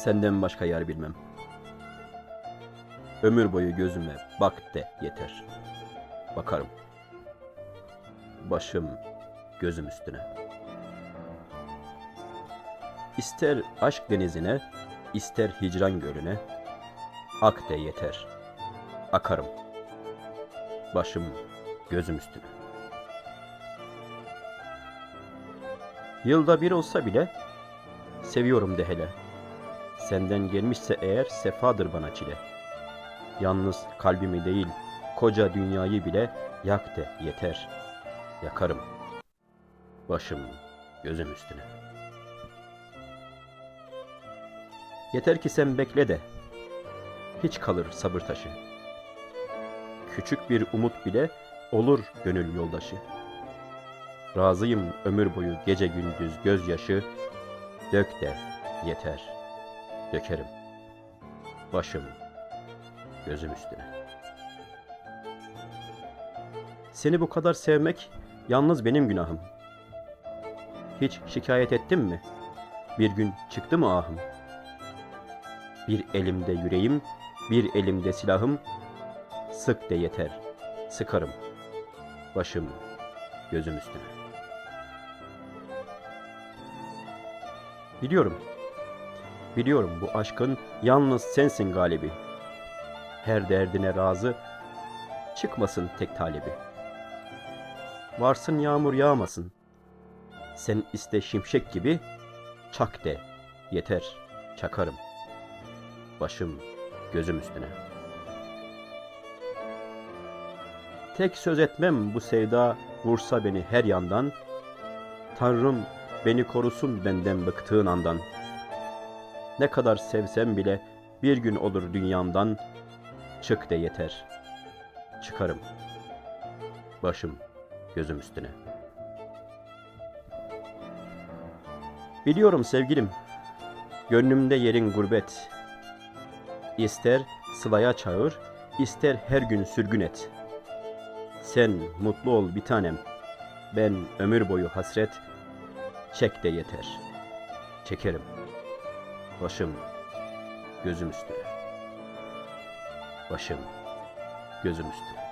Senden başka yer bilmem. Ömür boyu gözüme bak de yeter. Bakarım. Başım gözüm üstüne. İster aşk denizine, ister hicran gölüne, ak de yeter. Akarım. Başım gözüm üstüne. Yılda bir olsa bile seviyorum de hele. Senden gelmişse eğer sefadır bana çile. Yalnız kalbimi değil, koca dünyayı bile yak de yeter. Yakarım. Başım gözüm üstüne. Yeter ki sen bekle de hiç kalır sabır taşı. Küçük bir umut bile olur gönül yoldaşı. Razıyım ömür boyu gece gündüz gözyaşı, dök de yeter, dökerim. Başım gözüm üstüne. Seni bu kadar sevmek yalnız benim günahım. Hiç şikayet ettim mi? Bir gün çıktı mı ahım? Bir elimde yüreğim, bir elimde silahım. Sık de yeter, sıkarım. Başım gözüm üstüne. Biliyorum. Biliyorum bu aşkın yalnız sensin galibi. Her derdine razı, çıkmasın tek talebi. Varsın yağmur yağmasın. Sen iste şimşek gibi, çak de, yeter, çakarım. Başım gözüm üstüne. Tek söz etmem bu sevda vursa beni her yandan. Tanrım beni korusun benden bıktığın andan. Ne kadar sevsem bile bir gün olur dünyamdan. Çık de yeter. Çıkarım. Başım gözüm üstüne. Biliyorum sevgilim. Gönlümde yerin gurbet. İster sılaya çağır, ister her gün sürgün et. Sen mutlu ol bir tanem. Ben ömür boyu hasret, çek de yeter. Çekerim. Başım gözüm üstüne. Başım gözüm üstüne.